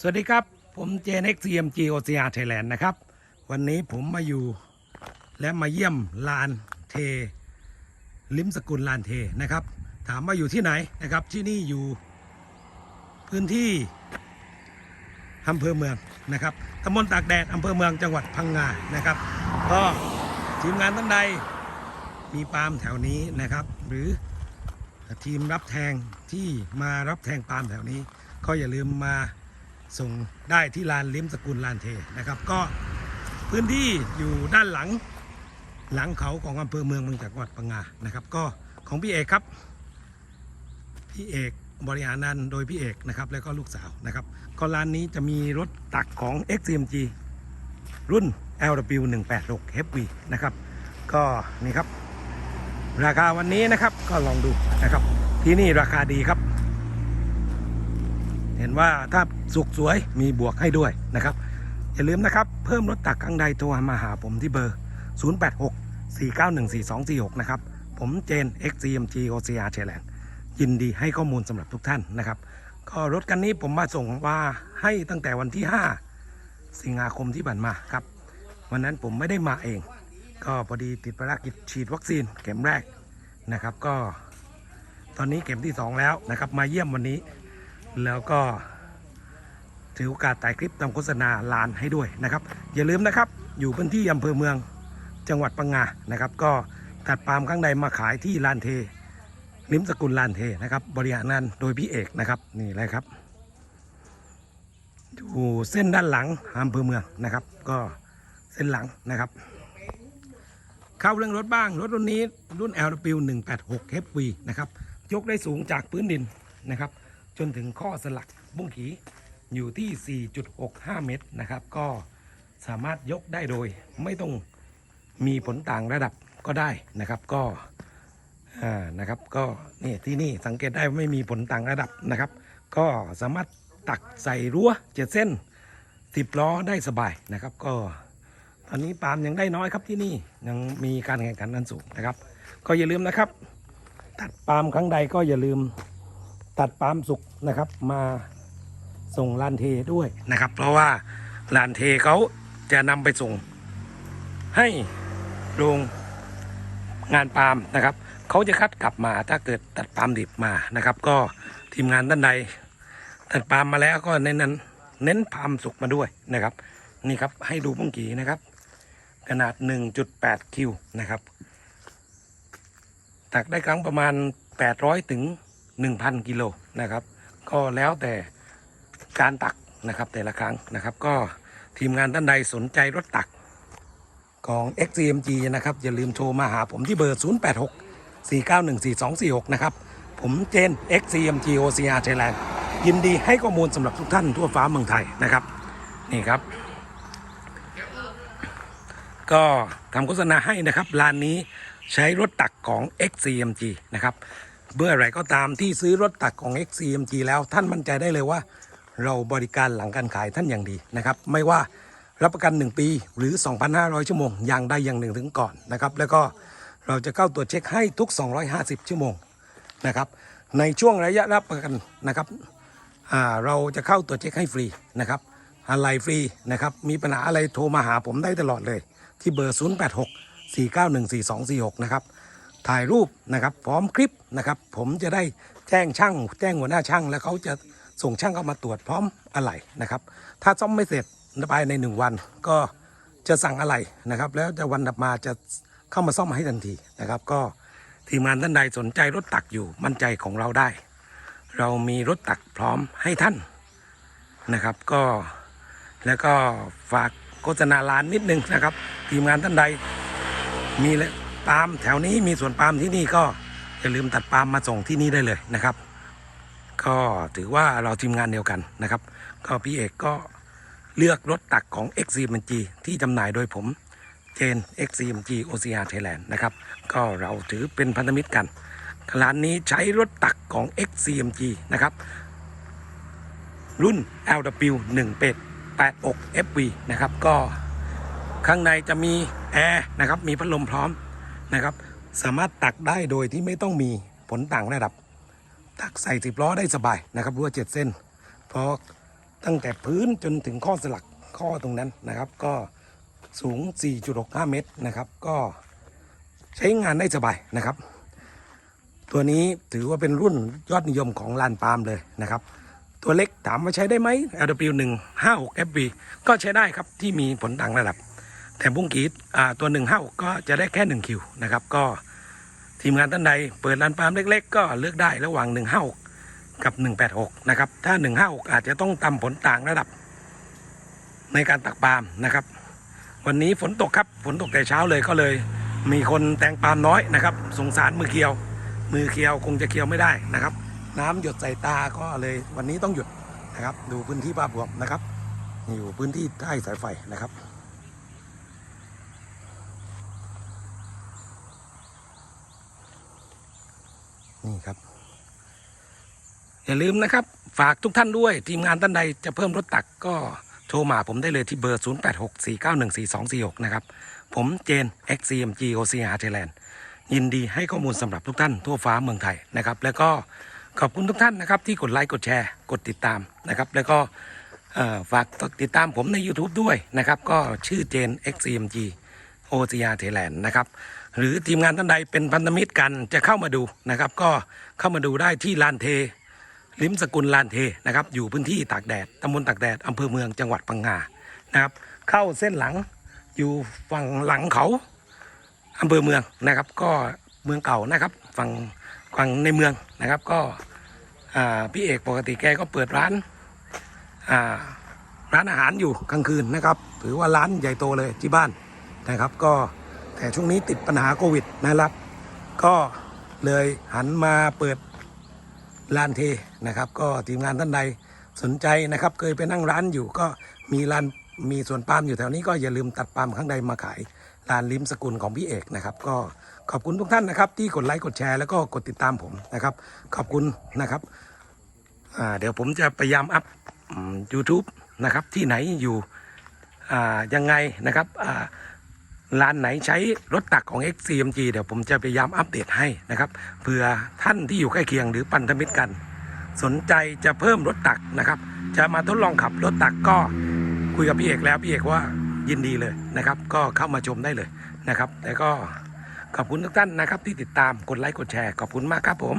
สวัสดีครับ ผมเจน XCMG OCR Thailand นะครับ วันนี้ผมมาอยู่และมาเยี่ยมลานเท ลิมสกุลลานเทนะครับ ถามว่าอยู่ที่ไหนนะครับ ที่นี่อยู่พื้นที่อำเภอเมืองนะครับตำบลตากแดดอำเภอเมืองจังหวัดพังงานะครับ ก็ทีมงานท่านใดมีปาล์มแถวนี้นะครับ หรือทีมรับแทงที่มารับแทงปาล์มแถวนี้ ก็อย่าลืมมา ส่งได้ที่ลานลิมสกุลลานเทนะครับ ก็พื้นที่อยู่ด้านหลังหลังเขาของอำเภอเมืองเมืองจังหวัดพังงานะครับ ก็ของพี่เอกครับ พี่เอกบริหารนันโดยพี่เอกนะครับ แล้วก็ลูกสาวนะครับ ก็ร้านนี้จะมีรถตักของ XCMG รุ่น LW 186 HV นะครับ ก็นี่ครับ ราคาวันนี้นะครับก็ลองดูนะครับ ที่นี่ราคาดีครับ เห็นว่าถ้าสุกสวยมีบวกให้ด้วยนะครับ อย่าลืมนะครับ เพิ่มรถตักข้างใดโทรมาหาผมที่เบอร์ 086 491 4246 นะครับ ผมเจน XCMG OCR Thailand ยินดีให้ข้อมูลสำหรับทุกท่านนะครับ ก็รถคันนี้ผมมาส่งมาให้ตั้งแต่วันที่ 5 สิงหาคมที่ผ่านมาครับ วันนั้นผมไม่ได้มาเอง ก็พอดีติดภารกิจฉีดวัคซีนเข็มแรกนะครับ ก็ ตอนนี้เข็มที่ 2 แล้วนะครับ มาเยี่ยมวันนี้ แล้วก็ถือโอกาสถ่ายคลิปทำโฆษณาลานให้ด้วยนะครับ อย่าลืมนะครับ อยู่พื้นที่อำเภอเมืองจังหวัดปังงานะครับ ก็ตัดปาล์มข้างในมาขายที่ลานเทลิมสกุลลานเทนะครับ บริหารนั้นโดยพี่เอกนะครับนี่เลยครับอยู่เส้นด้านหลังอำเภอเมืองนะครับ ก็เส้นหลังนะครับ เข้าเรื่องรถบ้าง รถรุ่นนี้รุ่น LW 186 HV นะครับ ยกได้สูงจากพื้นดินนะครับ จนถึงข้อสลักบุ้งขีอยู่ที่ 4.65 เมตรนะครับ ก็สามารถยกได้โดยไม่ต้องมีผลต่างระดับก็ได้นะครับก็อ่านะครับก็นี่ที่นี่สังเกตได้ว่าไม่มีผลต่างระดับนะครับ ก็สามารถตักใส่รั้วเจ็ดเส้นสิบล้อได้สบายนะครับ ก็ตอนนี้ปาล์มยังได้น้อยครับที่นี่ยังมีการแข่งขันกันสูงนะครับ ก็อย่าลืมนะครับ ตัดปาล์มครั้งใดก็อย่าลืม ตัดปาล์มสุกนะครับ มาส่งลานเทด้วยนะครับ เพราะว่าลานเทเขาจะนำไปส่ง ให้โรงงานปาล์มนะครับเขาจะคัดกลับมาถ้าเกิดตัดปาล์มดิบมานะครับ ก็ทีมงานท่านใดตัดปาล์มมาแล้วก็เน้นนั้นเน้นปาล์มสุกมาด้วยนะครับ นี่ครับให้ดูพุ่งกีนะครับ ขนาด 1.8 คิวนะครับตักได้ครั้งประมาณ 800 ถึง 1,000กิโลนะครับ ก็แล้วแต่การตักนะครับแต่ละครั้งนะครับ ก็ทีมงานท่านใดสนใจรถตักของ XCMG นะครับ อย่าลืมโทรมาหาผมที่เบอร์ 086 491 4246 นะครับ ผมเจน XCMG OCR Thailand ยินดีให้ข้อมูลสำหรับทุกท่านทั่วฟ้าเมืองไทยนะครับ นี่ครับ ก็ทำโฆษณาให้นะครับร้านนี้ใช้รถตักของ XCMG นะครับ เมื่อไรก็ตามที่ซื้อรถตักของ XCMG แล้วท่านมั่นใจได้เลยว่า เราบริการหลังการขายท่านอย่างดีนะครับ ไม่ว่ารับประกัน 1 ปีหรือ 2,500 ชั่วโมง อย่างใดอย่างหนึ่งถึงก่อนนะครับ แล้วก็เราจะเข้าตรวจเช็คให้ทุก 250 ชั่วโมงนะครับ ในช่วงระยะรับประกันนะครับเราจะเข้าตรวจเช็คให้ฟรีนะครับอะไรฟรีนะครับ มีปัญหาอะไรโทรมาหาผมได้ตลอดเลย ที่เบอร์ 086 491 4246 นะครับ ถ่ายรูปนะครับพร้อมคลิปนะครับ ผมจะได้แจ้งช่าง แจ้งหัวหน้าช่าง แล้วเขาจะส่งช่างเข้ามาตรวจพร้อมอะไหล่นะครับ ถ้าซ่อมไม่เสร็จภายในหนึ่งวันก็จะสั่งอะไหล่นะครับ แล้วจะวันถัดมาจะเข้ามาซ่อมให้ทันทีนะครับ ก็ทีมงานท่านใดสนใจรถตักอยู่มั่นใจของเราได้ เรามีรถตักพร้อมให้ท่านนะครับ ก็แล้วก็ฝากโฆษณาร้านนิดนึงนะครับ ทีมงานท่านใดมีเลย ปาล์มแถวนี้มีสวนปาล์มที่นี่ก็อย่าลืมตัดปาล์มมาส่งที่นี่ได้เลยนะครับ ก็ถือว่าเราทีมงานเดียวกันนะครับ ก็พี่เอกก็เลือกรถตักของ XCMG ที่จำหน่ายโดยผมเจน XCMG OCR Thailand นะครับ ก็เราถือเป็นพันธมิตรกันร้านนี้ใช้รถตักของ XCMG นะครับ รุ่น LW 1เป็ด8อก FV นะครับ ก็ข้างในจะมีแอร์นะครับ มีพัดลมพร้อม นะครับ สามารถตักได้โดยที่ไม่ต้องมีผลต่างระดับ ตักใส่สิบล้อได้สบายนะครับรั้วเจ็ดเส้น เพราะตั้งแต่พื้นจนถึงข้อสลักข้อตรงนั้นนะครับ ก็สูง 4.65 เมตรนะครับ ก็ใช้งานได้สบายนะครับ ตัวนี้ถือว่าเป็นรุ่นยอดนิยมของลานปาล์มเลยนะครับ ตัวเล็กถามว่าใช้ได้ไหม LW 1 5 6 FV ก็ใช้ได้ครับที่มีผลต่างระดับ แต่บุ้งกีดอ่าตัว1 5 6ก็จะได้แค่1คิวนะครับ ก็ทีมงานท่านใดเปิดลานปาล์มเล็ก ๆ ก็เลือกได้ระหว่าง1 5 6กับ 186 นะครับ ถ้า 156 อาจจะต้องตำผลต่างระดับ ในการตักปาล์มนะครับ วันนี้ฝนตกครับ ฝนตกแต่เช้าเลยก็เลย มีคนแตงปาล์มน้อยนะครับ สงสารมือเคียว มือเคียวคงจะเคียวไม่ได้นะครับ น้ำหยดใส่ตาก็เลยวันนี้ต้องหยุดนะครับ ดูพื้นที่ภาพรวมนะครับ อยู่พื้นที่ใต้สายไฟนะครับ นี่ครับ อย่าลืมนะครับ ฝากทุกท่านด้วย ทีมงานท่านใดจะเพิ่มรถตักก็โทรมาผมได้เลยที่เบอร์ 0864914246 นะครับ ผมเจน XCMG OCR Thailand ยินดีให้ข้อมูลสำหรับทุกท่านทั่วฟ้าเมืองไทยนะครับ แล้วก็ขอบคุณทุกท่านนะครับ ที่กดไลค์กดแชร์กดติดตามนะครับ แล้วก็ฝากติดตามผมใน YouTube ด้วยนะครับ ก็ชื่อเจน XCMG OCR Thailand นะครับ หรือทีมงานท่านใดเป็นพันธมิตรกันจะเข้ามาดูนะครับ ก็เข้ามาดูได้ที่ลานเท ลิมสกุลลานเทนะครับ อยู่พื้นที่ตากแดดตำบลตากแดดอำเภอเมืองจังหวัดพังงานะครับ เข้าเส้นหลังอยู่ฝั่งหลังเขาอำเภอเมืองนะครับ ก็เมืองเก่านะครับฝั่งฝั่งในเมืองนะครับ ก็พี่เอกปกติแกก็เปิดร้านร้านอาหารอยู่กลางคืนนะครับ ถือว่าร้านใหญ่โตเลยที่บ้านนะครับก็ แต่ช่วงนี้ติดปัญหาโควิดนะครับ ก็เลยหันมาเปิดลานเทนะครับ ก็ทีมงานท่านใดสนใจนะครับ เคยไปนั่งร้านอยู่ก็มีร้านมีสวนปาล์มอยู่แถวนี้ก็อย่าลืมตัดปาล์มข้างในมาขายร้านลิมสกุลของพี่เอกนะครับ ก็ขอบคุณทุกท่านนะครับ ที่กดไลค์กดแชร์แล้วก็กดติดตามผมนะครับ ขอบคุณนะครับเดี๋ยวผมจะพยายามอัพ YouTube นะครับที่ไหนอยู่ยังไงนะครับ อ่าร้านไหนใช้รถตักของ XCMG เดี๋ยวผมจะพยายามอัปเดตให้นะครับเผื่อท่านที่อยู่ใกล้เคียงหรือปันธมิตรกัน สนใจจะเพิ่มรถตักนะครับ จะมาทดลองขับรถตักก็คุยกับพี่เอกแล้วพี่เอกว่ายินดีเลยนะครับ ก็เข้ามาชมได้เลยนะครับแต่ก็ขอบคุณทุกท่านนะครับที่ติดตามกดไลค์กดแชร์ขอบคุณมากครับผม